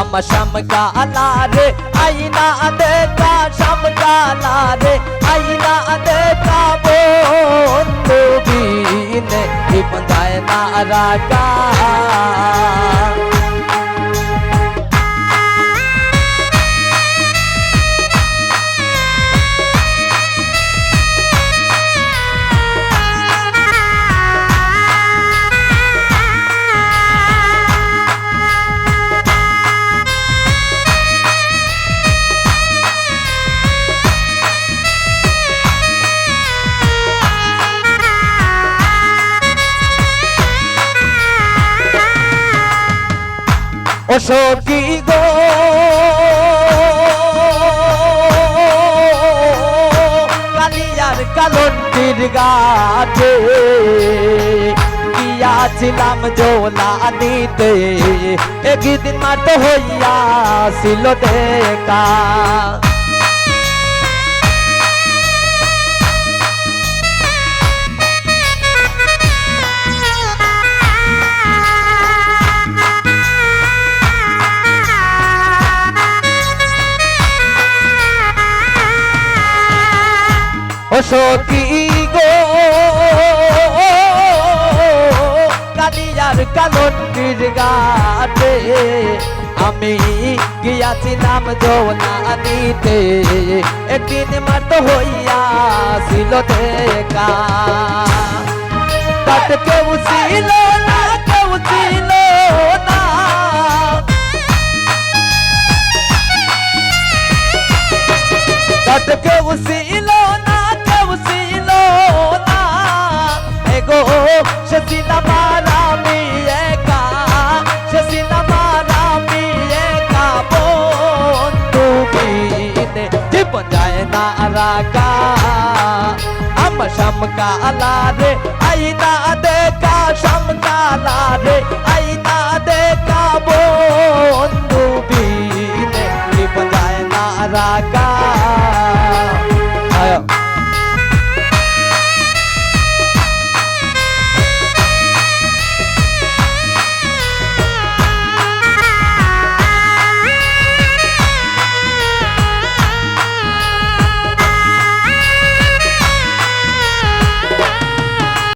আমার শ্যামকালা রে আইনা দেখা শ্যামকালা রে আইনা দেখা বন্ধু বিনে জীবন যায় না সখী গো? কালিয়ার কালন্তির গাছে গিয়াছিলাম জোলা নিতে একদিন মাত হইয়া ছিল দেখা। সখী গো। কালিয়ার কালন্দির গাতে আমি গিয়াছিলাম জোলা নিতে একদিন মাত হইয়া ছিল দেখা কেউ ছিল না, কেউ ছিল না। কেউ ছিল না এগো সে ছিলাম আমি একা, সে ছিলাম আমি একা বিনে। জীবন যায় না রাগা, আমার শামকালা রে